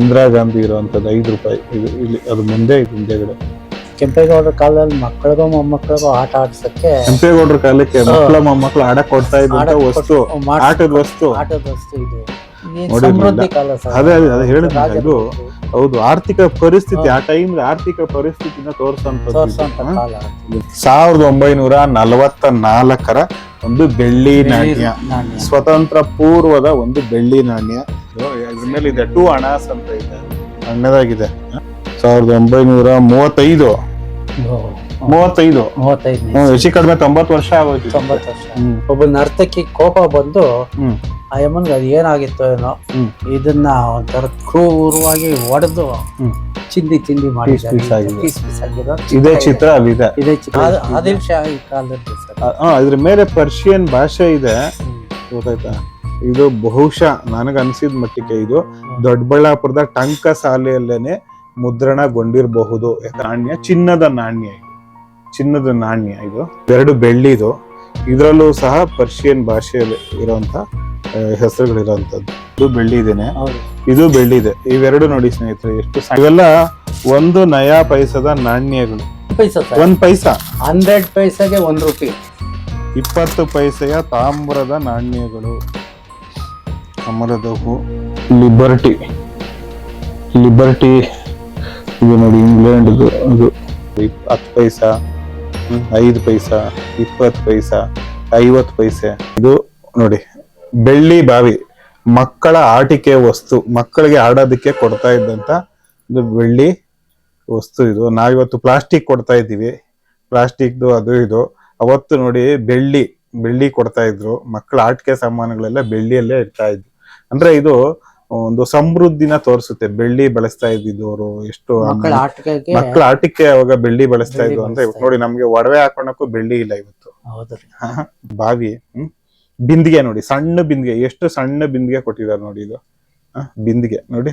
ಇಂದಿರಾ ಗಾಂಧಿ ಇರುವಂತದ್ದು ಐದು ರೂಪಾಯಿ. ಇದು ಇಲ್ಲಿ ಅದು ಮುಂದೆ ಇದು ಹಿಂದೆಗಡೆ. ಕೆಂಪೇಗೌಡರ ಕಾಲದಲ್ಲಿ ಮಕ್ಕಳಿಗೂ ಮೊಮ್ಮಕ್ಕಳಿಗೂ ಆಟ ಆಡ್ಸಕ್ಕೆ ಕೆಂಪೇಗೌಡರ ಕಾಲಕ್ಕೆ ಮಕ್ಕಳ ಮೊಮ್ಮಕ್ಕಳು ಆಡಕ್ ಕೊಡ್ತಾ ಇದ್ದಂತ ವಸ್ತು ಆಟದ ವಸ್ತು. ಆಟದ ವಸ್ತು ಇದು. ಈ ಸಮೃದ್ಧಿ ಕಾಲ ಸರ್. ಅದೇ ಅದೇ ಅದೇ ಇದು ಹೌದು ಆರ್ಥಿಕ ಪರಿಸ್ಥಿತಿ ಆ ಟೈಮ್ ಆರ್ಥಿಕ ಪರಿಸ್ಥಿತಿನ ತೋರಿಸಂತ ಸಾವಿರದ ಒಂಬೈನೂರ ನಲವತ್ತ ನಾಲ್ಕರ ಒಂದು ಬೆಳ್ಳಿ ನಾಣ್ಯ. ಸ್ವತಂತ್ರ ಪೂರ್ವದ ಒಂದು ಬೆಳ್ಳಿ ನಾಣ್ಯ. ಇದು ಇದ್ರ ಮೇಲೆ ಇದೆ ಟೂ ಅಣಾಸ್ ಅಂತ ಇದೆ. ಅಣ್ಣದಾಗಿದೆ ಸಾವಿರದ ಒಂಬೈನೂರ ಮೂವತ್ತೈದು. ಮೂವತ್ತೈದು. ಮೂವತ್ತೈದು ಹೆಚ್ಚು ಕಡಿಮೆ ತೊಂಬತ್ತು ವರ್ಷ ಆಗೋಯ್ತು ತೊಂಬತ್ತು ವರ್ಷ. ಒಬ್ಬ ನರ್ತಕಿ ಕೋಪ ಬಂದು ಅಯ್ಯಮ್ಮನ್ಗೆ ಆ ಅದು ಏನಾಗಿತ್ತು ಏನೋ. ಇದನ್ನ ಒಂಥರ ಕ್ರೂರವಾಗಿ ಒಡೆದು. ಚಿಂದಿ ಚಿಂದಿ ಆಗಿರೋ ಇದೇ ಚಿತ್ರ ಅಲ್ಲಿದೆ ಇದೇ. ಚಿತ್ರ. ಆದ- ಆದಿಲ್ ಶಾ ಈ ಆ, ಇದ್ರ ಮೇಲೆ ಪರ್ಷಿಯನ್ ಭಾಷೆ ಇದೆ. ಗೊತ್ತಾಯ್ತಾ? ಇದು ಬಹುಶಃ ನನಗೆ ಅನ್ಸಿದ ಮಟ್ಟಿಗೆ ಇದು ದೊಡ್ಡಬಳ್ಳಾಪುರದ ಟಂಕ ಶಾಲೆಯಲ್ಲೇನೆ ಮುದ್ರಣಗೊಂಡಿರಬಹುದು. ನಾಣ್ಯ ಚಿನ್ನದ ನಾಣ್ಯ ಇದು. ಚಿನ್ನದ ನಾಣ್ಯ ಇದು. ಎರಡು ಬೆಳ್ಳಿದು ಇದರಲ್ಲೂ ಸಹ ಪರ್ಷಿಯನ್ ಭಾಷೆಯಲ್ಲಿ ಇರುವಂತ ಹೆಸರುಗಳಿರುವಂತದ್ದು. ಇದು ಬೆಳ್ಳಿ ಇದೇನೆ. ಹೌದು. ಇದು ಬೆಳ್ಳಿ ಇದೆ. ಇವೆರಡು ನೋಡಿ ಸ್ನೇಹಿತರೆ ಎಷ್ಟು ಇವೆಲ್ಲ ಒಂದು ನಯಾ ಪೈಸದ ನಾಣ್ಯಗಳು. ಒಂದ್ ಪೈಸಾ? ಹಂಡ್ರೆಡ್ ಪೈಸಾಗೆ ಒಂದ್ ರೂಪಾಯಿ ಇಪ್ಪತ್ತು ಪೈಸೆಯ ತಾಮ್ರದ ನಾಣ್ಯಗಳು. ಅಮರದವು. ಲಿಬರ್ಟಿ ಲಿಬರ್ಟಿ ಇದು ನೋಡಿ ಇಂಗ್ಲೆಂಡ್ ಇದು ಇಪ್- ಹತ್ತು ಪೈಸಾ ಐದು ಪೈಸಾ ಇಪ್ಪತ್ತು ಪೈಸಾ ಐವತ್ತು ಪೈಸೆ. ಇದು ನೋಡಿ ಬೆಳ್ಳಿ ಬಾವಿ ಮಕ್ಕಳ ಆಟಿಕೆ ವಸ್ತು ಮಕ್ಕಳಿಗೆ ಆಡೋದಕ್ಕೆ ಕೊಡ್ತಾ ಇದ್ದಂತ ಇದು ಬೆಳ್ಳಿ ವಸ್ತು ಇದು. ನಾವಿವತ್ತು ಪ್ಲಾಸ್ಟಿಕ್ ಕೊಡ್ತಾ ಇದ್ದೀವಿ. ಪ್ಲಾಸ್ಟಿಕ್ದು ಅದು ಇದು. ಅವತ್ತು ನೋಡಿ ಬೆಳ್ಳಿ ಬೆಳ್ಳಿ ಕೊಡ್ತಾ ಇದ್ರು. ಮಕ್ಕಳ ಆಟಿಕೆ ಸಾಮಾನುಗಳೆಲ್ಲ ಬೆಳ್ಳಿಯಲ್ಲೇ ಇಡ್ತಾ ಇದ್ರು ಅಂದ್ರೆ ಇದು ಒಂದು ಸಮೃದ್ಧಿನ ತೋರಿಸುತ್ತೆ. ಬೆಳ್ಳಿ ಬಳಸ್ತಾ ಇದ್ದಿದ್ದವರು ಎಷ್ಟು ಮಕ್ಕಳ ಆಟಿಕೆ ಅವಾಗ ಬೆಳ್ಳಿ ಬಳಸ್ತಾ ಇದ್ವು ಇವತ್ತು ನೋಡಿ ನಮ್ಗೆ ಒಡವೆ ಹಾಕೊಳಕ್ಕೂ ಬೆಳ್ಳಿ ಇಲ್ಲ ಇವತ್ತು. ಬಾವಿ ಹ್ಮ್? ಬಿಂದಿಗೆ ನೋಡಿ ಸಣ್ಣ ಬಿಂದಿಗೆ ಎಷ್ಟು ಸಣ್ಣ ಬಿಂದಿಗೆ ಕೊಟ್ಟಿದ್ದಾರೆ ನೋಡಿ ಇದು. ಬಿಂದಿಗೆ ನೋಡಿ.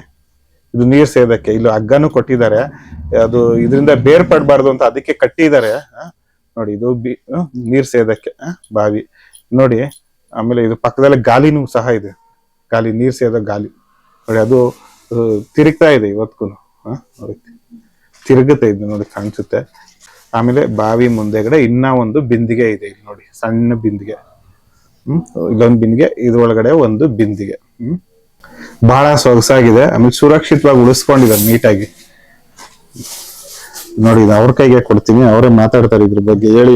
ಇದು ನೀರ್ ಸೇದಕ್ಕೆ ಇಲ್ಲಿ ಹಗ್ಗನು ಕೊಟ್ಟಿದ್ದಾರೆ. ಅದು ಇದರಿಂದ ಬೇರ್ಪಡಬಾರ್ದು ಅಂತ ಅದಕ್ಕೆ ಕಟ್ಟಿದ್ದಾರೆ. ನೋಡಿ ಇದು ಬಿ ನೀರ್ ಸೇದಕ್ಕೆ ಹ, ಬಾವಿ. ನೋಡಿ ಆಮೇಲೆ ಇದು ಪಕ್ಕದಲ್ಲಿ ಗಾಲಿನೂ ಸಹ ಇದೆ. ಗಾಲಿ ನೀರು ಸೇದ ಗಾಲಿ. ನೋಡಿ ಅದು ತಿರುಗ್ತಾ ಇದೆ ಇವತ್ಗೂ ನೋಡಿ. ತಿರುಗುತ್ತೆ ಇದು ನೋಡಿ ಕಾಣಿಸುತ್ತೆ. ಆಮೇಲೆ ಬಾವಿ ಮುಂದೆಗಡೆ ಇನ್ನ ಒಂದು ಬಿಂದಿಗೆ ಇದೆ ಇಲ್ಲಿ ನೋಡಿ ಸಣ್ಣ ಬಿಂದಿಗೆ. ಹ್ಮ್ ಇಲ್ಲೊಂದು ಬಿಂದಿಗೆ ಇದ್ರೊಳಗಡೆ ಒಂದು ಬಿಂದಿಗೆ. ಹ್ಮ್ ಬಹಳ ಸೊಗಸಾಗಿದೆ. ಆಮೇಲೆ ಸುರಕ್ಷಿತವಾಗಿ ಉಳಿಸ್ಕೊಂಡಿದ್ದಾರೆ ನೀಟಾಗಿ. ನೋಡಿ ಇದು ಅವ್ರ ಕೈಗೆ ಕೊಡ್ತೀನಿ ಅವರೇ ಮಾತಾಡ್ತಾರೆ ಇದ್ರ ಬಗ್ಗೆ ಹೇಳಿ.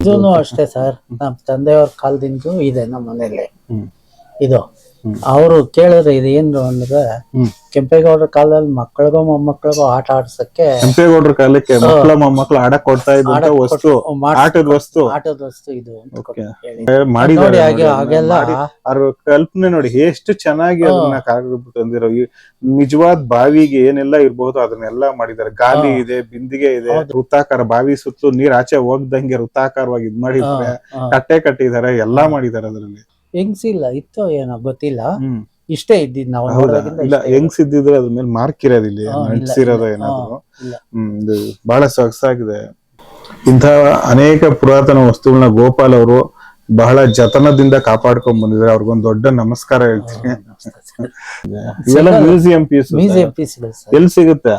ಇದೂನು ಅಷ್ಟೇ ಸರ್ ನಮ್ ತಂದೆಯವ್ರ ಕಾಲದಿಂದ ಇದೆ ನಮ್ಮ ಮನೇಲಿ ಹ್ಮ್. ಇದು. ಅವರು ಕೇಳಿದ್ರೆ ಇದು ಏನು ಅಂದ್ರೆ ಕೆಂಪೇಗೌಡರ ಕಾಲದಲ್ಲಿ ಮಕ್ಕಳಿಗೋ ಮೊಮ್ಮಕ್ಕಳಿಗೂ ಆಟ ಆಡ್ಸಕ್ಕೆ ಕೆಂಪೇಗೌಡರ ಕಾಲಕ್ಕೆ ಮಕ್ಕಳ ಮೊಮ್ಮಕ್ಕಳು ಆಡಕ್ ಕೊಡ್ತಾ ಆಡಕ್ ವಸ್ತು ಆಟದ ವಸ್ತು. ಆಟದ ವಸ್ತು ಇದು. ಮಾಡಿದ್ದಾರೆ ಹಾಗೆಲ್ಲ ಅವ್ರ ಕಲ್ಪನೆ ನೋಡಿ ಎಷ್ಟು ಚೆನ್ನಾಗಿ ಅದನ್ನ ಕಾಗದ ತಂದಿರೋ ನಿಜವಾದ ಬಾವಿಗೆ ಏನೆಲ್ಲ ಇರಬಹುದು ಅದನ್ನೆಲ್ಲ ಮಾಡಿದ್ದಾರೆ. ಗಾಲಿ ಇದೆ ಬಿಂದಿಗೆ ಇದೆ ವೃತ್ತಾಕಾರ ಬಾವಿ ಸುತ್ತಲೂ ನೀರ್ ಆಚೆ ಹೋಗ್ದಂಗೆ ವೃತ್ತಾಕಾರವಾಗಿ ಇದ್ ಮಾಡಿದ್ದಾರೆ. ಕಟ್ಟೆ ಕಟ್ಟಿದ್ದಾರೆ ಎಲ್ಲಾ ಮಾಡಿದ್ದಾರೆ ಅದರಲ್ಲಿ. ಹೆಂಗ್ಸಿಲ್ಲ ಇತ್ತು ಏನೋ ಗೊತ್ತಿಲ್ಲ. ಹ್ಮ್. ಇಷ್ಟೇ ಇದ್ದಿದ್ ನಾವು ಹೌದಾ? ನೋಡೋದಾಗಿಂದ ಇಲ್ಲ ಇಷ್ಟೇ. ಇದ್ದಿದ್ರೆ ಸಿದ್ದಿದ್ರೆ ಅದ್ರ ಮೇಲೆ ಮಾರ್ಕ್ ಇರೋದಿಲ್ಲ ಹಾ, ಇಲ್ಲ, ಅಂಟಿಸಿರೋದು ಏನಾದ್ರು. ಹಾ, ಇಲ್ಲ. ಹ್ಮ್ ಇದು ಬಹಳ ಸೊಗಸಾಗಿದೆ. ಇಂತಹ ಅನೇಕ ಪುರಾತನ ವಸ್ತುಗಳನ್ನ ಗೋಪಾಲ್ ಅವರು ಬಹಳ ಜತನದಿಂದ ಕಾಪಾಡ್ಕೊಂಡ್ ಬಂದಿದ್ದಾರೆ. ಅವ್ರಿಗೊಂದು ದೊಡ್ಡ ನಮಸ್ಕಾರ ಹೇಳ್ತೀನಿ. ಇವೆಲ್ಲ ಮ್ಯೂಸಿಯಂ ಪೀಸ್ ಮ್ಯೂಸಿಯಂ ಪೀಸ್ಗಳು ಸರ್. ಎಲ್ಲಿ ಸಿಗುತ್ತೆ?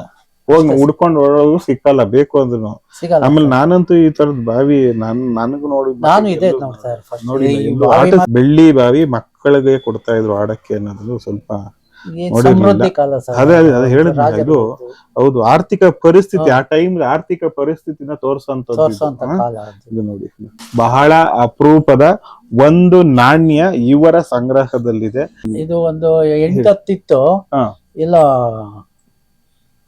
ಹೋಗಿ ಹುಡ್ಕೊಂಡು ಓಡೋದು ಸಿಕ್ಕಲ್ಲ ಬೇಕು ಅಂದ್ರು ಸಿಗಲ್ಲ ಆಮೇಲೆ ನಾನಂತೂ ಈ ತರದ್ ಬಾವಿ ನಾನ್ ನನಗೂ ನೋಡಿ ನಾನು ಇದೆ ನೋಡಿ ಬೆಳ್ಳಿ ಬಾವಿ ಮಕ್ಕಳಿಗೆ ಕೊಡ್ತಾ ಇದ್ರು ಆಡಕ್ಕೆ ಅನ್ನೋದು ಸ್ವಲ್ಪ. ಸಮೃದ್ಧಿ ಕಾಲ ಸರ್. ಅದೇ ಅದೇ ಅದೇ ಇದು ಹೌದು ಆರ್ಥಿಕ ಪರಿಸ್ಥಿತಿ ಆ ಟೈಮ್ ಆರ್ಥಿಕ ಪರಿಸ್ಥಿತಿನ ಇದು. ಕಾಲ ಅದು. ಇದು ನೋಡಿ. ಬಹಳ ಅಪರೂಪದ ಒಂದು ನಾಣ್ಯ ಇವರ ಸಂಗ್ರಹದಲ್ಲಿದೆ. ಇದು ಒಂದು ಎಂಟತ್ತಿತ್ತು. ಹಾ. ಇಲ್ಲ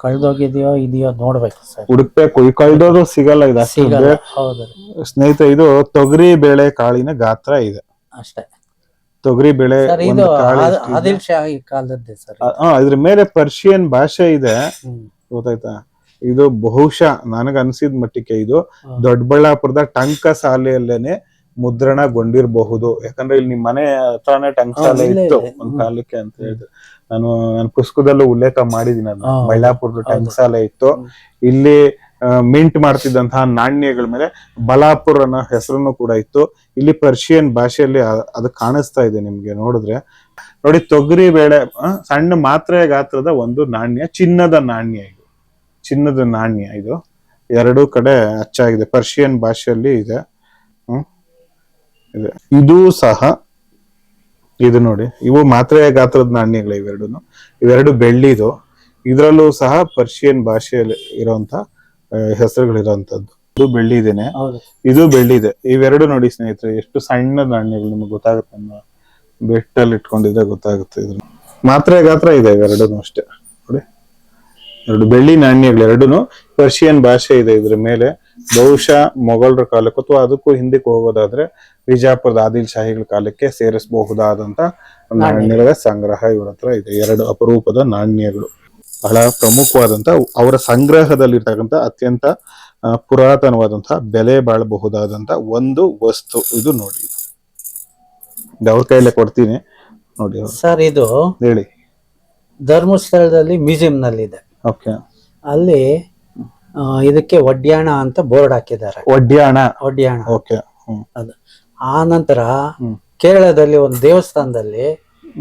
ಕಳ್ದೋಗಿದೆಯೋ ಇದೆಯೋ ನೋಡ್ಬೇಕು ಸರ್. ಉಡುಪೆ ಕಳ್ದೋದು ಸಿಗಲ್ಲ ಇದು ಸ್ನೇಹಿತ ಸಿಗಲ್ಲ ಸ್ನೇಹಿತರೆ ಇದು ತೊಗರಿ ಬೇಳೆ ಕಾಳಿನ ಗಾತ್ರ ಇದೆ. ಅಷ್ಟೇ. ತೊಗರಿ ಬೇಳೆ ಸರ್ ಒಂದು ಕಾಳು ಆದ್- ಎಷ್ಟು ಆದಿಲ್ ಶಾ ಈ ಕಾಲದ್ದೇ ಸರ್ ಆ, ಇದ್ರ ಮೇಲೆ ಪರ್ಷಿಯನ್ ಭಾಷೆ ಇದೆ. ಹ್ಮ್. ಗೊತ್ತಾಯ್ತಾ? ಇದು ಬಹುಶಃ ನನಗ ಅನ್ಸಿದ ಮಟ್ಟಿಗೆ ಇದು ಹಾ. ದೊಡ್ಡಬಳ್ಳಾಪುರದ ಟಂಕ ಶಾಲೆಯಲ್ಲೇನೆ ಮುದ್ರಣಗೊಂಡಿರಬಹುದು. ಯಾಕಂದ್ರೆ ಇಲ್ಲಿ ನಿಮ್ ಮನೆ ಹತ್ರನೇ ಟಂಕ ಹಾ, ಶಾಲೆ ಇಲ್ಲೇ ಇತ್ತು ಇದೆ. ಒಂದ್ ಹ್ಮ್. ಕಾಲಕ್ಕೆ ಅಂತ ಹೇಳಿದ್ರು ನಾನು ನನ್ನ ಪುಸ್ತಕದಲ್ಲೂ ಉಲ್ಲೇಖ ಮಾಡಿದೀನಿ ಅದನ್ನ. ಹೌದು. ಬಳ್ಳಾಪುರದ ಟಂಕ ಇತ್ತು. ಇಲ್ಲಿ ಮಿಂಟ್ ಮಾಡ್ತಿದ್ದಂತಹ ನಾಣ್ಯಗಳ ಮೇಲೆ ಬಲಾಪುರ್ ಅನ್ನೋ ಹೆಸರನ್ನು ಕೂಡ ಇತ್ತು. ಇಲ್ಲಿ ಪರ್ಷಿಯನ್ ಭಾಷೆಯಲ್ಲಿ ಅದು ಕಾಣಿಸ್ತಾ ಇದೆ ನಿಮ್ಗೆ ನೋಡಿದ್ರೆ. ನೋಡಿ ತೊಗರಿ ಬೇಳೆ ಸಣ್ಣ ಮಾತ್ರೆ ಗಾತ್ರದ ಒಂದು ನಾಣ್ಯ ಚಿನ್ನದ ನಾಣ್ಯ ಇದು. ಚಿನ್ನದ ನಾಣ್ಯ ಇದು. ಎರಡೂ ಕಡೆ ಅಚ್ಚಾಗಿದೆ. ಪರ್ಷಿಯನ್ ಭಾಷೆಯಲ್ಲಿ ಇದೆ. ಹ್ಮ್. ಇದೆ. ಇದು ಸಹ ಇದು ನೋಡಿ ಇವು ಮಾತ್ರೆಯ ಗಾತ್ರದ ನಾಣ್ಯಗಳು ಇವೆರಡು ಇವೆರಡು ಬೆಳ್ಳಿದು. ಇದರಲ್ಲೂ ಸಹ ಪರ್ಷಿಯನ್ ಭಾಷೆಯಲ್ಲಿ ಇರುವಂತ ಹೆಸರುಗಳಿರುವಂತದ್ದು ಇದು ಬೆಳ್ಳಿ ಇದೇನೆ ಹೌದು. ಇದು ಬೆಳ್ಳಿದೆ. ಇವೆರಡು ನೋಡಿ ಸ್ನೇಹಿತರೆ ಎಷ್ಟು ಸಣ್ಣ ನಾಣ್ಯಗಳು ನಿಮ್ಗೆ ಗೊತ್ತಾಗುತ್ತೆ ಅನ್ನೋ ಬೆಟ್ಟಲ್ಲಿ ಇಟ್ಕೊಂಡಿದ್ರೆ ಗೊತ್ತಾಗುತ್ತೆ ಇದ್ರ ಮಾತ್ರೆ ಗಾತ್ರ ಇದೆ ಇವೆರಡೂ ಅಷ್ಟೇ. ನೋಡಿ. ಎರಡು ಬೆಳ್ಳಿ ನಾಣ್ಯಗಳು ಎರಡೂ ಪರ್ಷಿಯನ್ ಭಾಷೆ ಇದೆ ಇದ್ರ ಮೇಲೆ. ಬಹುಶಃ ಮೊಘಲರ ಕಾಲಕ್ಕೆ ಅಥವಾ ಅದಕ್ಕೂ ಹಿಂದಕ್ಕೆ ಹೋಗೋದಾದ್ರೆ ಬಿಜಾಪುರದ ಆದಿಲ್ ಶಾಹಿಗಳ ಕಾಲಕ್ಕೆ ಸೇರಿಸಬಹುದಾದಂತ ನಾಣ್ಯಗಳ ಸಂಗ್ರಹ ಇವರ ಹತ್ರ ಇದೆ. ಎರಡು ಅಪರೂಪದ ನಾಣ್ಯಗಳು. ಬಹಳ ಪ್ರಮುಖವಾದಂತ ಅವರ ಸಂಗ್ರಹದಲ್ಲಿರ್ತಕ್ಕಂಥ ಅತ್ಯಂತ ಪುರಾತನವಾದಂತಹ ಬೆಲೆ ಬಾಳಬಹುದಾದಂತ ಒಂದು ವಸ್ತು ಇದು ನೋಡಿ. ಇದು ಅವ್ರ ಕೈಯಲ್ಲೇ ಕೊಡ್ತೀನಿ. ನೋಡಿ ಸರ್ ಇದು ಹೇಳಿ. ಧರ್ಮಸ್ಥಳದಲ್ಲಿ ಮ್ಯೂಸಿಯಂ ನಲ್ಲಿ ಇದೆ ಓಕೆ. ಅಲ್ಲಿ ಇದಕ್ಕೆ ಒಡ್ಯಾಣ ಅಂತ ಬೋರ್ಡ್ ಹಾಕಿದ್ದಾರೆ. ಒಡ್ಯಾಣ? ಒಡ್ಯಾಣ. ಓಕೆ. ಅದು. ಆ ನಂತರ ಕೇರಳದಲ್ಲಿ ಒಂದು ದೇವಸ್ಥಾನದಲ್ಲಿ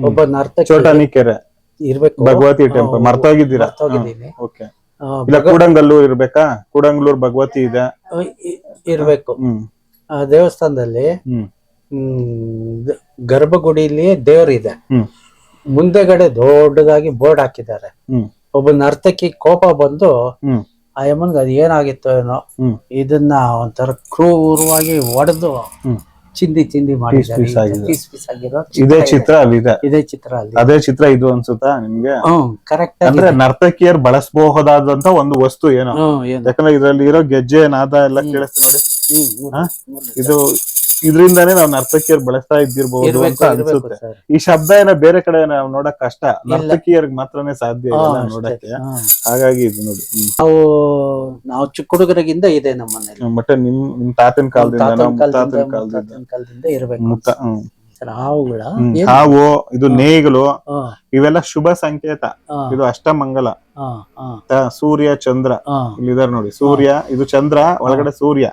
ಒಬ್ಬ ನರ್ತಕ ಚೋಟಾನಿ ಕೆರೆ ಇರ್ಬೇಕು. ಭಗವತಿ ಟೆಂಪಲ್ ಮರ್ತೋಗಿದ್ದೀರಾ? ಮರ್ತೋಗಿದ್ದೀನಿ. ಓಕೆ. ಇಲ್ಲ ಕೂಡಂಗಲ್ಲೂರ್ ಇರ್ಬೇಕಾ? ಕೂಡಂಗಲ್ಲೂರ್ ಭಗವತಿ ಇದೆ. ಇರ್ಬೇಕು. ಆ ದೇವಸ್ಥಾನದಲ್ಲಿ ಗರ್ಭಗುಡಿಲಿ ದೇವರಿದೆ ಮುಂದೆಗಡೆ ದೊಡ್ಡದಾಗಿ ಬೋರ್ಡ್ ಹಾಕಿದ್ದಾರೆ. ಒಬ್ಬ ನರ್ತಕಿ ಕೋಪ ಬಂದು ಆ ಯಮ್ಮನ್ಗೆ ಅದು ಏನಾಗಿತ್ತು ಏನೋ ಇದನ್ನ ಒಂಥರ ಕ್ರೂರವಾಗಿ ಒಡೆದು ಚಿಂದಿ ಚಿಂದಿ ಮಾಡಿದ್ದಾರೆ. Piece ಆಗಿದೆ. ಪೀಸ್ ಪೀಸ್ ಆಗಿರೋ ಇದೇ ಚಿತ್ರ ಇದೆ. ಚಿತ್ರ ಅಲ್ಲಿದೆ ಇದೇ. ಚಿತ್ರ ಅಲ್ಲಿ ಅದೇ ಚಿತ್ರ ಇದು ಅನ್ಸುತ್ತಾ ನಿಮ್ಗೆ? ಹ್ಮ್ ಕರೆಕ್ಟ್ ಅಂದ್ರೆ ನರ್ತಕಿಯರ್ ಬಳಸಬಹುದಾದಂತ ಒಂದು ವಸ್ತು ಏನೋ. ಹ್ಮ್ ಏನು? ಯಾಕಂದ್ರೆ ಇದ್ರಲ್ಲಿ ಇರೋ ಗೆಜ್ಜೆ ನಾದ ಎಲ್ಲ ಕೇಳಿಸ್ತು ನೋಡಿ. ಹ್ಮ್, ಹ್ಮ್. ಹಾ? ಇದು ಇದರಿಂದಾನೇ ನಾವು ನರ್ತಕಿಯರ್ ಬಳಸ್ತಾ ಇದ್ದಿರ್ಬಹುದು ಅಂತ ಅನ್ಸುತ್ತೆ. ಈ ಶಬ್ದ ಏನೋ ಬೇರೆ ಕಡೆ ನಾವು ನೋಡಕ್ ಕಷ್ಟ. ನರ್ತಕಿಯರ್ಗ್ ಮಾತ್ರನೇ ಸಾಧ್ಯ ನೋಡಕ್ಕೆ. ಹಾಗಾಗಿ ಇದು ನೋಡಿ. ನಾವು ನಾವು ಚಿಕ್ಕ ಹುಡುಗರಿಗಿಂದ ಇದೆ ನಮ್ಮ ಮನೇಲಿ ಮತ್ತೆ ನಿಮ್ ನಿಮ್ ತಾತನ ಕಾಲದಿಂದ ತಾತನ ಕಾಲದಿಂದ ಇರ್ಬೇಕು. ಹ್ಮ್. ಸರ್ ಹಾವುಗಳ? ಹಾವು ಇದು ನೇಗಿಲು ಇವೆಲ್ಲ ಶುಭ ಸಂಕೇತ. ಇದು ಅಷ್ಟಮಂಗಲ. ಸೂರ್ಯ ಚಂದ್ರ. ಇಲ್ಲಿ ಇಲ್ಲಿದಾರೆ ನೋಡಿ ಸೂರ್ಯ ಇದು ಚಂದ್ರ ಒಳಗಡೆ ಸೂರ್ಯ.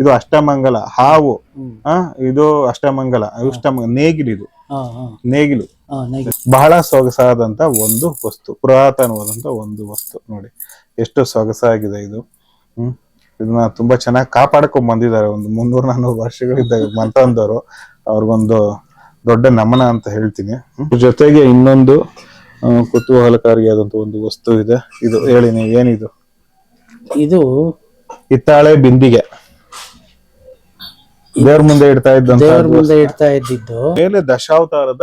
ಇದು ಅಷ್ಟಮಂಗಲ ಹಾವು ಇದು ಅಷ್ಟಮಂಗಲ ಅಷ್ಟಮಂಗಲ ನೇಗಿಲು ಇದು. ನೇಗಿಲು. ಬಹಳ ಸೊಗಸಾದಂತ ಒಂದು ವಸ್ತು ಪುರಾತನವಾದಂತ ಒಂದು ವಸ್ತು ನೋಡಿ. ಎಷ್ಟು ಸೊಗಸಾಗಿದೆ ಇದು. ಹ್ಮ್. ಇದನ್ನ ತುಂಬಾ ಚೆನ್ನಾಗಿ ಕಾಪಾಡ್ಕೊಂಡ್ ಬಂದಿದ್ದಾರೆ. ಒಂದು ಮುನ್ನೂರ ನಾನ್ನೂರು ವರ್ಷಗಳಿದ್ದ ಮಂತಂದವರು. ಅವ್ರಿಗೊಂದು ದೊಡ್ಡ ನಮನ ಅಂತ ಹೇಳ್ತೀನಿ. ಜೊತೆಗೆ ಇನ್ನೊಂದು ಕುತೂಹಲಕಾರಿಯಾದಂತ ಒಂದು ವಸ್ತು ಇದೆ. ಇದು ಹೇಳಿ ನೀವು ಏನಿದು? ಇದು ಹಿತ್ತಾಳೆ ಬಿಂದಿಗೆ. ದೇವ್ರ ಮುಂದೆ ಇಡ್ತಾ ಇದ್ದಂತ ದೇವ್ರ ಮುಂದೆ ಇಡ್ತಾ ಇದ್ದಿದ್ದು. ಮೇಲೆ ದಶಾವತಾರದ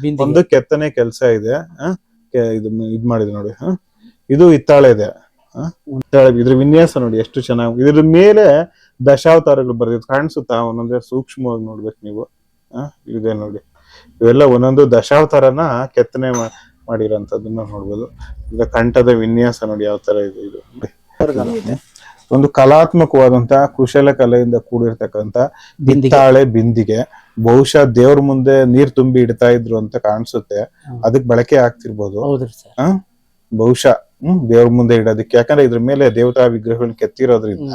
ಬಿಂದಿಗೆ. ಒಂದು ಕೆತ್ತನೆ ಕೆಲಸ ಇದೆ. ಆ, ಕೆ- ಇದು ಇದ್ ಮಾಡಿದೆ ನೋಡಿ. ಆ. ಇದು ಹಿತ್ತಾಳೆ ಇದೆ. ಆ, ಹಿತ್ತಾಳೆ ಇದ್ರ ವಿನ್ಯಾಸ ನೋಡಿ ಎಷ್ಟು ಚೆನ್ನಾಗಿ ಇದ್ರ ಮೇಲೆ ದಶಾವತಾರಗಳು ಬರ್ದಿದ್ ಕಾಣಿಸುತ್ತಾ ಒಂದೊಂದೇ ಸೂಕ್ಷ್ಮವಾಗಿ ನೋಡ್ಬೇಕು ನೀವು. ಇದೆ ನೋಡಿ. ಇವೆಲ್ಲ ಒಂದೊಂದು ದಶಾವತಾರನ ಕೆತ್ತನೆ ಮಾಡಿರೋಂಥದ್ದನ್ನ ನೋಡ್ಬೋದು. ಈಗ ಕಂಠದ ವಿನ್ಯಾಸ ನೋಡಿ ಯಾವ ತರ ಇದೆ ಇದು. ನೋಡಿ. ಒಂದು ಕಲಾತ್ಮಕವಾದಂತಹ ಕುಶಲ ಕಲೆಯಿಂದ ಕೂಡಿರ್ತಕ್ಕಂಥ ಬಿಂದಿಗೆ. ಹಿತ್ತಾಳೆ ಬಿಂದಿಗೆ. ಬಹುಶಃ ದೇವ್ರ ಮುಂದೆ ನೀರ್ ತುಂಬಿ ಇಡ್ತಾ ಇದ್ರು ಅಂತ ಕಾಣಿಸುತ್ತೆ. ಅದಕ್ ಬಳಕೆ ಆಗ್ತಿರ್ಬೋದು. ಬಹುಶಃ. ಹ್ಮ್ ದೇವ್ರ ಮುಂದೆ ಇಡೋದಕ್ಕೆ. ಯಾಕಂದ್ರೆ ಇದ್ರ ಮೇಲೆ ದೇವತಾ ವಿಗ್ರಹಗಳನ್ನ ಕೆತ್ತಿರೋದ್ರಿಂದ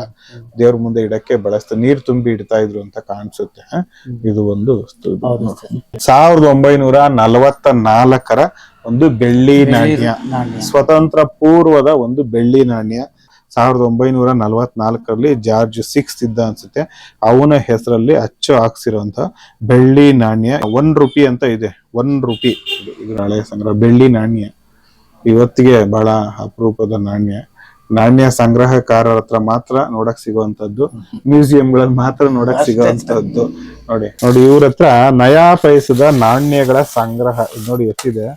ದೇವ್ರ ಮುಂದೆ ಇಡಕ್ಕೆ ಬಳಸ್ತಾ ನೀರ್ ತುಂಬಿ ಇಡ್ತಾ ಇದ್ರು ಅಂತ ಕಾಣಿಸುತ್ತೆ? ಇದು ಒಂದು ಸಾವಿರದ ಒಂಬೈನೂರ ನಲವತ್ತ ನಾಲ್ಕರ ಒಂದು ಬೆಳ್ಳಿ ನಾಣ್ಯ. ಸ್ವತಂತ್ರ ಪೂರ್ವದ ಒಂದು ಬೆಳ್ಳಿ ನಾಣ್ಯ. ಸಾವಿರದ ಒಂಬೈನೂರ ನಲವತ್ನಾಲ್ಕರಲ್ಲಿ ಜಾರ್ಜ್ ಸಿಕ್ಸ್ ಇದ್ದ ಅನ್ಸುತ್ತೆ. ಅವನ ಹೆಸರಲ್ಲಿ ಅಚ್ಚು ಹಾಕ್ಸಿರುವಂತ ಬೆಳ್ಳಿ ನಾಣ್ಯ. ಒನ್ ರುಪಿ ಅಂತ ಇದೆ. One rupee. ಇದು- ಹಳೆಯ ಹಳೆ ಸಂಗ್ರಹ. ಬೆಳ್ಳಿ ನಾಣ್ಯ. ಇವತ್ತಿಗೆ ಬಹಳ ಅಪರೂಪದ ನಾಣ್ಯ. ನಾಣ್ಯ ಸಂಗ್ರಹಕಾರರ ಹತ್ರ ಮಾತ್ರ ನೋಡಕ್ ಸಿಗುವಂತದ್ದು ಮ್ಯೂಸಿಯಂಗಳಲ್ಲಿ ಮಾತ್ರ ನೋಡಕ್ ಸಿಗುವಂತದ್ದು ನೋಡಿ ನೋಡಿ ಇವ್ರ ಹತ್ರ ನಯಾ ಪೈಸದ ನಾಣ್ಯಗಳ ಸಂಗ್ರಹ ನೋಡಿ ಎತ್ತಿದೆ.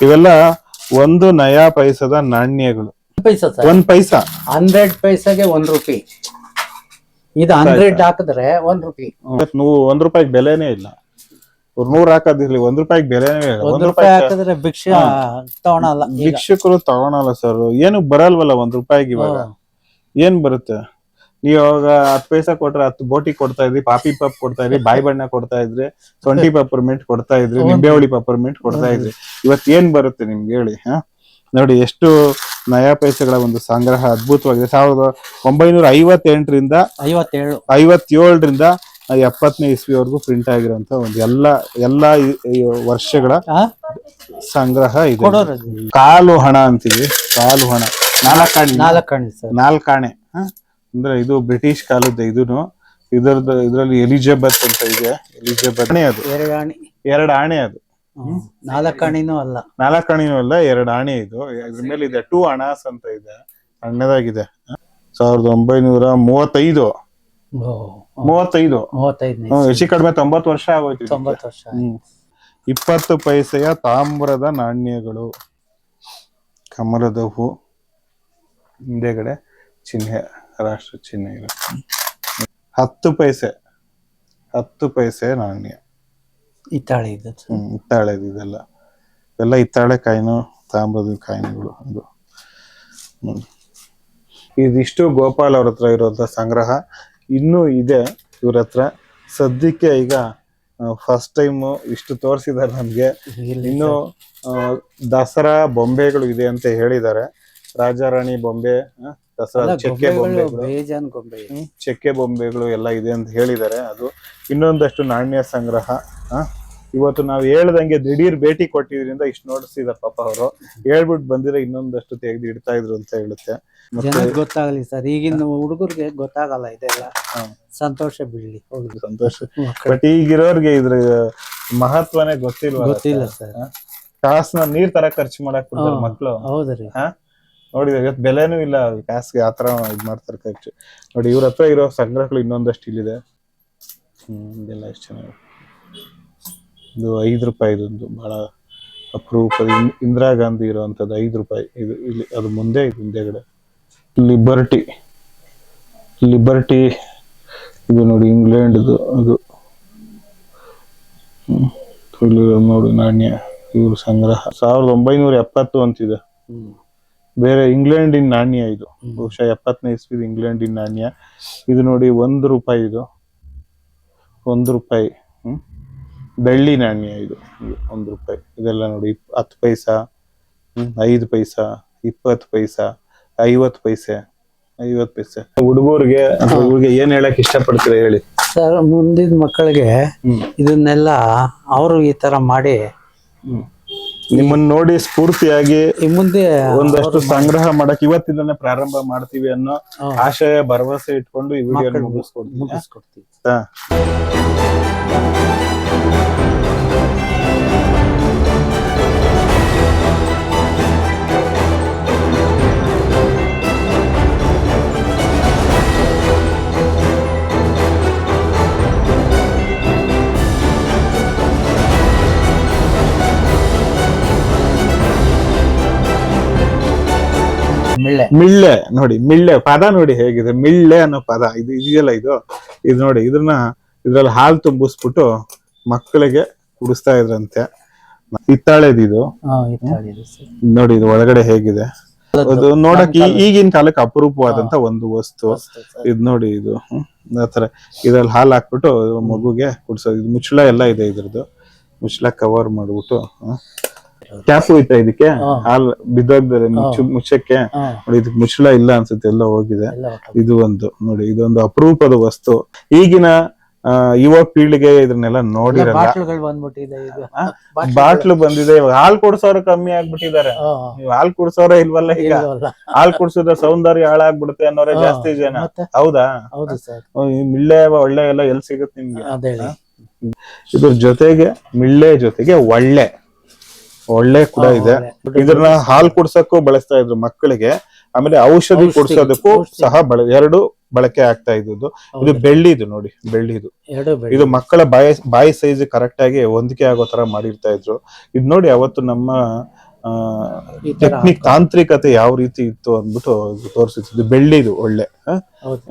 ಇವೆಲ್ಲ ಒಂದು ನಯಾ ಪೈಸದ ನಾಣ್ಯಗಳು. ಒಂದ್ ಪೈಸಾ ಹಂಡ್ರೆಡ್ ಪೈಸಾಗೆ ಒಂದ್ ರೂಪಾಯಿ ಇದು ಹಂಡ್ರೆಡ್ ಹಾಕಿದ್ರೆ ಒಂದ್ ರೂಪಾಯಿ ಒಂದ್ ರೂಪಾಯಿ ಬೆಲೆನೇ ಇಲ್ಲ. ಇವ್ರು ನೂರ್ ಹಾಕೋದಿರ್ಲಿ ಒಂದ್ ರೂಪಾಯಿಗೆ ಬೆಲೆನೇ ಇಲ್ಲ. ಒಂದ್ ರೂಪಾಯಿ ರೂಪಾಯಿ ಹಾಕಿದ್ರೆ ಭಿಕ್ಷೆ ತಗೊಳಲ್ಲ ಈಗ. ಭಿಕ್ಷುಕರು ತಗೊಳಲ್ಲ ಸರ್ ಏನು ಬರಲ್ವಲ್ಲ ಒಂದ್ ರೂಪಾಯಿಗೆ ಇವಾಗ. ಏನ್ ಬರುತ್ತೆ? ನೀವು ಇವಾಗ ಹತ್ತು ಪೈಸಾ ಕೊಟ್ರೆ ಹತ್ತು ಬೋಟಿ ಕೊಡ್ತಾ ಇದ್ರಿ ಪಾಪಿ ಪಾಪ್ ಕೊಡ್ತಾ ಇದ್ರಿ ಬಾಯಿ ಬಣ್ಣ ಕೊಡ್ತಾ ಇದ್ರಿ ಸೊಂಟಿ ಪೆಪರ್ಮೆಂಟ್ ಕೊಡ್ತಾ ಇದ್ರಿ ನಿಂಬೆಹುಳಿ ಪೆಪರ್ಮೆಂಟ್ ಕೊಡ್ತಾ ಇದ್ರಿ. ಇವತ್ ಏನ್ ಬರುತ್ತೆ ನಿಮ್ಗೆ ಹೇಳಿ ಹಾ? ನೋಡಿ ಎಷ್ಟು ನಯಾ ಪೈಸೆಗಳ ಒಂದು ಸಂಗ್ರಹ ಅದ್ಭುತವಾಗಿದೆ. ಸಾವಿರದ ಒಂಬೈನೂರ ಐವತ್ತೆಂಟರಿಂದ ಐವತ್ತೇಳು. ಐವತ್ತೇಳರಿಂದ ಎಪ್ಪತ್ತನೇ ಇಸ್ವಿವರೆಗೂ ಪ್ರಿಂಟ್ ಆಗಿರುವಂತಹ ಒಂದು ಎಲ್ಲ ಎಲ್ಲ ವರ್ಷಗಳ ಸಂಗ್ರಹ ಇದೆ. ಕಾಲು ಹಣ ಅಂತೀವಿ ಕಾಲು ಹಣ. ನಾಲ್ಕಾಣೆ ನಾಲ್ಕಾಣೆ ಹ? ಅಂದ್ರೆ ಇದು ಬ್ರಿಟಿಷ್ ಕಾಲದ ಇದೂನು. ಇದರದ್ದು ಇದರಲ್ಲಿ ಎಲಿಜಬೆತ್ ಅಂತ ಇದೆ. ಎಲಿಜಬತ್ ಆಣೆ ಅದು. ಎರಡು ಆಣಿ ಎರಡು ಆಣೆ ಅದು. ನಾಲ್ಕಾಣಿನೂ ಅಲ್ಲ. ನಾಲ್ಕಾಣಿನೂ ಅಲ್ಲ ಎರಡು ಆಣೆ ಇದು. ಇದ್ರ ಮೇಲೆ ಇದೆ ಟೂ ಅಣಾಸ್ ಅಂತ ಇದೆ. ಸಣ್ಣದಾಗಿದೆ. ಹ? ಸಾವಿರದ ಒಂಬೈನೂರ ಮೂವತ್ತೈದು. ಮೂವತ್ತೈದು. ಮೂವತ್ತೈದನೇ ಹ್ಮ್, ಹೆಚ್ಚು ಕಡಿಮೆ ತೊಂಬತ್ತು ವರ್ಷ ಆಗೋಯ್ತು. ತೊಂಬತ್ತು ವರ್ಷ ಹ್ಮ್. ಇಪ್ಪತ್ತು ಪೈಸೆಯ ತಾಮ್ರದ ನಾಣ್ಯಗಳು. ಕಮಲದ ಹೂ. ಹಿಂದೆಗಡೆ ಚಿಹ್ನೆ ರಾಷ್ಟ್ರ ಚಿಹ್ನೆ ಇರುತ್ತೆ. ಹತ್ತು ಪೈಸೆ. ಹತ್ತು ಪೈಸೆ ನಾಣ್ಯ. ಇತ್ತಾಳೆ ಇದು. ಹ್ಮ್ ಹಿತ್ತಾಳೆ ಇದೆಲ್ಲ. ಎಲ್ಲ ಹಿತ್ತಾಳೆ ಕಾಯಿನು ತಾಮ್ರದ ಕಾಯಿನುಗಳು ಅದು. ಹ್ಮ್. ಇದಿಷ್ಟು ಗೋಪಾಲ್ ಅವ್ರ ಹತ್ರ ಇರುವಂತ ಸಂಗ್ರಹ. ಇನ್ನೂ ಇದೆ ಇವ್ರ ಹತ್ರ. ಸದ್ಯಕ್ಕೆ ಈಗ ಫಸ್ಟ್ ಟೈಮ್ ಇಷ್ಟು ತೋರಿಸಿದ್ದಾರೆ ನಮಗೆ. ಇನ್ನು ದಸರಾ ಬೊಂಬೆಗಳು ಇದೆ ಅಂತ ಹೇಳಿದ್ದಾರೆ ರಾಜಾರಾಣಿ ಬೊಂಬೆ ದಸರಾ ಚೆಕ್ಕೆ ಬೊಂಬೆ ಬೊಂಬೆಗಳು. ಚೆಕ್ಕೆ ಬೊಂಬೆಗಳು ಎಲ್ಲ ಇದೆ ಅಂತ ಹೇಳಿದ್ದಾರೆ ಅದು ಇನ್ನೊಂದಷ್ಟು ನಾಣ್ಯ ಸಂಗ್ರಹ ಇವತ್ತು ನಾವು ಹೇಳ್ದಂಗೆ ದಿಢೀರ್ ಭೇಟಿ ಕೊಟ್ಟಿದ್ರಿಂದ ಇಷ್ಟು ನೋಡಿಸಿದ ಪಾಪ ಅವರು. ಹೇಳ್ಬಿಟ್ಟು ಬಂದಿರ ಇನ್ನೊಂದಷ್ಟು ತೆಗೆದು ಇಡ್ತಾ ಇದ್ರು ಅಂತ ಹೇಳುತ್ತೆ. ಜನಕ್ಕೆ ಗೊತ್ತಾಗಲಿ ಸರ್ ಈಗಿನ ಹುಡುಗರಿಗೆ ಗೊತ್ತಾಗಲ್ಲ ಇದೆಲ್ಲ. ಸಂತೋಷ ಬಿಡ್ಲಿ ಹೋಗ್ಲಿ. ಸಂತೋಷ. ಬಟ್ ಈಗಿರೋರ್ಗೆ ಇದ್ರ ಮಹತ್ವನೇ ಗೊತ್ತಿಲ್ಲ ಗೊತ್ತಿಲ್ಲ ಸರ್. ಕಾಸ್ನ ನೀರ್ ತರ ಖರ್ಚು ಮಾಡಕ್ ಬಿಡ್ತಾರೆ. ಮಕ್ಳು. ಹೌದ್ರಿ ನೋಡಿದ್ರೆ ಇವತ್ತು ಬೆಲೆನೂ ಇಲ್ಲ ಕಾಸ್ಗೆ ಆತರ ಇದ್ ಮಾಡ್ತಾರೆ ಖರ್ಚು. ನೋಡಿ ಇವ್ರ ಹತ್ರ ಇರೋ ಸಂಗ್ರಹಗಳು ಇನ್ನೊಂದಷ್ಟು ಇಲ್ಲಿದೆ. ಹ್ಮ್ ಇದೆಲ್ಲ ಎಷ್ಟು ಚೆನ್ನಾಗಿ ಇದು ಐದು ರೂಪಾಯಿ ಇದೊಂದು ಬಹಳ ಅಪರೂಪದ ಇಂದಿರಾ ಗಾಂಧಿ ಇರುವಂಥದ್ದು ಐದು ರೂಪಾಯಿ. ಇದು ಇಲ್ಲಿ ಅದು ಮುಂದೆ ಇದು ಹಿಂದೆಗಡೆ. ಲಿಬರ್ಟಿ ಲಿಬರ್ಟಿ ಇದು ನೋಡಿ ಇಂಗ್ಲೆಂಡ್ದು ಅದು. ನೋಡಿ ನಾಣ್ಯ ಇವ್ರ ಸಂಗ್ರಹ. ಸಾವಿರದ ಒಂಬೈನೂರ ಎಪ್ಪತ್ತು ಅಂತಿದೆ. ಬೇರೆ ಇಂಗ್ಲೆಂಡಿನ ನಾಣ್ಯ ಇದು. ಬಹುಶಃ ಎಪ್ಪತ್ತನೇ ಇಸ್ವಿದ ಇಂಗ್ಲೆಂಡಿನ ನಾಣ್ಯ. ಇದು ನೋಡಿ ಒಂದು ರೂಪಾಯಿ ಇದು. ಒಂದು ರೂಪಾಯಿ. ಬೆಳ್ಳಿ ನಾಣ್ಯ ಇದು. ಒಂದು ರೂಪಾಯಿ. ಇದೆಲ್ಲ ನೋಡಿ ಹತ್ತು ಪೈಸಾ ಐದು ಪೈಸಾ ಇಪ್ಪತ್ತು ಪೈಸಾ ಐವತ್ತು ಪೈಸೆ ಐವತ್ತು ಪೈಸೆ. ಹುಡುಗರಿಗೆ ಹುಡುಗರಿಗೆ ಏನ್ ಹೇಳಕ್ ಇಷ್ಟಪಡ್ತೀರಾ ಹೇಳಿ? ಸರ್ ಮುಂದಿನ ಮಕ್ಕಳಿಗೆ ಇದನ್ನೆಲ್ಲ ಅವರು ಈ ತರ ಮಾಡಿ ನಿಮ್ಮನ್ನ ನೋಡಿ ಸ್ಫೂರ್ತಿಯಾಗಿ ಈ ಮುಂದೆ ಒಂದಷ್ಟು ಸಂಗ್ರಹ ಮಾಡಕ್ ಇವತ್ತಿಂದನೇ ಪ್ರಾರಂಭ ಮಾಡ್ತೀವಿ ಅನ್ನೋ. ಆಶಯ ಭರವಸೆ ಇಟ್ಕೊಂಡು ಈ ವಿಡಿಯೋ ಮುಗಿಸ್ಕೊಡ್ತೀವಿ. ಮಿಳ್ಳೆ. ಮಿಳ್ಳೆ ನೋಡಿ ಮಿಳ್ಳೆ ಪದ ನೋಡಿ ಹೇಗಿದೆ. ಮಿಳ್ಳೆ ಅನ್ನೋ ಪದ ಇದು ಇದೆಯಲ್ಲ ಇದು? ಇದು ನೋಡಿ ಇದನ್ನ ಇದ್ರಲ್ಲಿ ಹಾಲು ತುಂಬಿಸ್ಬಿಟ್ಟು ಮಕ್ಕಳಿಗೆ ಕುಡಿಸ್ತಾ ಇದ್ರಂತೆ. ಹಿತ್ತಾಳೆದು ಇದು. ನೋಡಿ ಇದು ಒಳಗಡೆ ಹೇಗಿದೆ. ಅದು ನೋಡಕ್ ಈಗಿನ ಕಾಲಕ್ಕೆ ಅಪರೂಪವಾದಂತ ಒಂದು ವಸ್ತು. ಇದು ನೋಡಿ ಇದು. ಆತರ ಇದ್ರಲ್ಲಿ ಹಾಲು ಹಾಕ್ಬಿಟ್ಟು ಮಗುಗೆ ಕುಡ್ಸೋದು. ಇದು ಮುಚ್ಚಳ ಎಲ್ಲ ಇದೆ ಇದ್ರದ್ದು. ಮುಚ್ಚಳ ಕವರ್ ಮಾಡ್ಬಿಟ್ಟು ಕ್ಯಾಪು ಐತೆ ಇದಕ್ಕೆ? ಹಾಲ್ ಮುಚ್ಚು ಮುಚ್ಚಕ್ಕೆ. ನೋಡಿ ಇದಕ್ಕೆ ಮುಚ್ಚಳ ಇಲ್ಲ ಅನ್ಸುತ್ತೆ ಎಲ್ಲ ಹೋಗಿದೆ. ಇದು ಒಂದು ನೋಡಿ ಇದೊಂದು ಅಪರೂಪದ ವಸ್ತು. ಈಗಿನ ಯುವ ಪೀಳಿಗೆ ಇದನ್ನೆಲ್ಲ ನೋಡಿರಲ್ಲ. ಬಾಟ್ಲು- ಬಂದಿದೆ. ಇವಾಗ ಹಾಲ್ ಕುಡ್ಸೋರು ಕಮ್ಮಿ ಆಗ್ಬಿಟ್ಟಿದ್ದಾರೆ. ಹಾಲ್ ಕುಡ್ಸೋರ ಇಲ್ವಲ್ಲ ಈಗ? ಹಾಲ್ ಕುಡ್ಸಿದ್ರೆ ಸೌಂದರ್ಯ ಹಾಳಾಗ್ಬಿಡುತ್ತೆ ಅನ್ನೋರೇ ಜಾಸ್ತಿ ಜನ. ಹೌದಾ? ಮಿಳ್ಳೆ ಒಳ್ಳೆ ಎಲ್ಲ ಎಲ್ ಸಿಗುತ್ತೆ ನಿಮ್ಗೆ? ಇದ್ರ ಜೊತೆಗೆ ಮಿಳ್ಳೆ ಜೊತೆಗೆ ಒಳ್ಳೆ. ಒಳ್ಳೆ ಕೂಡ ಇದೆ. ಇದನ್ನ ಹಾಲ್ ಕುಡ್ಸಕ್ಕೂ ಬಳಸ್ತಾ ಇದ್ರು ಮಕ್ಕಳಿಗೆ. ಆಮೇಲೆ ಔಷಧಿ ಕುಡ್ಸೋದಕ್ಕೂ ಸಹ ಬಳ ಎರಡು ಬಳಕೆ ಆಗ್ತಾ ಇದ್ದು ಇದು ಬೆಳ್ಳಿದು ನೋಡಿ ಬೆಳ್ಳಿದು. ಇದು ಮಕ್ಕಳ ಬಾಯಿ ಬಾಯಿ ಸೈಜ್ ಕರೆಕ್ಟ್ ಆಗಿ ಹೊಂದಿಕೆ ಆಗೋ ತರ ಮಾಡಿರ್ತಾ ಇದ್ರು. ಇದ್ ನೋಡಿ ಅವತ್ತು ನಮ್ಮ ಟೆಕ್ನಿಕ್ ತಾಂತ್ರಿಕತೆ ಯಾವ ರೀತಿ ಇತ್ತು ಅಂದ್ಬಿಟ್ಟು ತೋರಿಸಿದ್ದು ಬೆಳ್ಳಿದು ಒಳ್ಳೆ?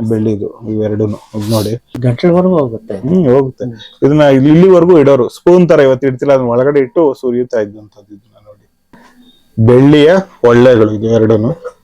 ಬೆಳ್ಳಿದು ಇವೆರಡುನು. ಇದ್ ನೋಡಿ. ಗಂಟೆವರೆಗೂ ಹೋಗುತ್ತೆ. ಹ್ಮ್ ಹೋಗುತ್ತೆ. ಇದನ್ನ ಇಲ್ಲಿ- ಇಲ್ಲಿವರೆಗೂ ಇಡೋರು. ಸ್ಪೂನ್ ತರ ಇವತ್ತು ಇಡ್ತಿಲ್ಲ ಅದನ್ನ ಒಳಗಡೆ ಇಟ್ಟು ಸುರಿಯುತ್ತಾ ಇದ್ದಂತದ್ದು ಇದನ್ನ ನೋಡಿ. ಬೆಳ್ಳಿಯ ಒಳ್ಳೆಗಳು ಇದು ಎರಡೂನು.